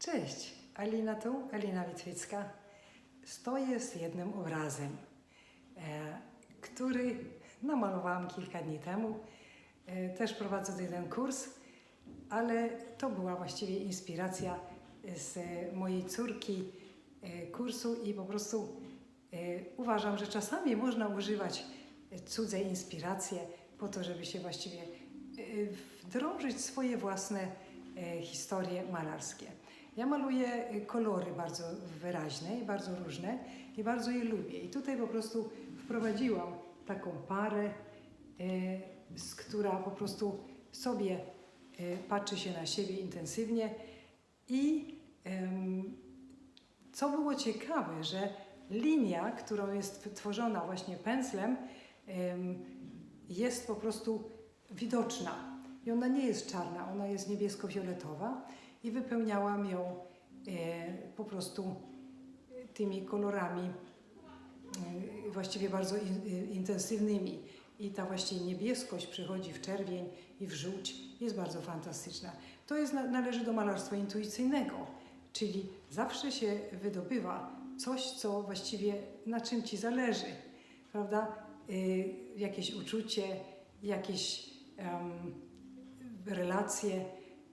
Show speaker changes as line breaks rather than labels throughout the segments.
Cześć, Alina tu, Alina Witwicka. Stoję z jednym obrazem, e, który namalowałam kilka dni temu. E, też prowadzę jeden kurs, ale to była właściwie inspiracja z mojej córki e, kursu i po prostu e, uważam, że czasami można używać cudze inspiracje po to, żeby się właściwie e, wdrążyć swoje własne e, historie malarskie. Ja maluję e, kolory bardzo wyraźne i bardzo różne i bardzo je lubię. I tutaj po prostu wprowadziłam taką parę, e, z która po prostu sobie e, patrzy się na siebie intensywnie i co było ciekawe, że linia, którą jest tworzona właśnie pędzlem, em, jest po prostu widoczna. I ona nie jest czarna, ona jest niebiesko-fioletowa i wypełniałam ją e, po prostu tymi kolorami e, właściwie bardzo e, intensywnymi. I ta właśnie niebieskość przychodzi w czerwień i w żółć jest bardzo fantastyczna. To jest, na- należy do malarstwa intuicyjnego, czyli zawsze się wydobywa coś, co właściwie na czym ci zależy, prawda? Jakieś uczucie, jakieś em, relacje.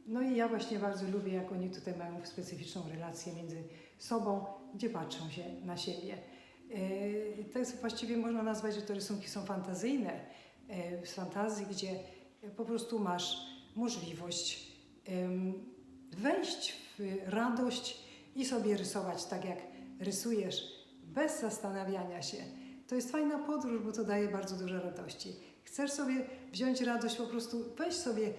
No i ja właśnie bardzo lubię, jak oni tutaj mają specyficzną relację między sobą, gdzie patrzą się na siebie. Yy, To jest właściwie można nazwać, że te rysunki są fantazyjne, yy, z fantazji, gdzie po prostu masz możliwość wejść w radość i sobie rysować tak, jak rysujesz, bez zastanawiania się. To jest fajna podróż, bo to daje bardzo dużo radości. Chcesz sobie wziąć radość, po prostu weź sobie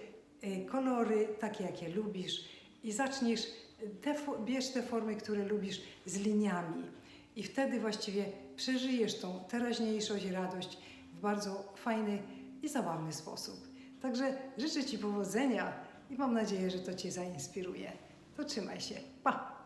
kolory takie, jakie lubisz i zaczniesz, y, te, bierz te formy, które lubisz z liniami i wtedy właściwie przeżyjesz tą teraźniejszość i radość w bardzo fajny i zabawny sposób. Także życzę Ci powodzenia i mam nadzieję, że to Cię zainspiruje. To trzymaj się. Pa!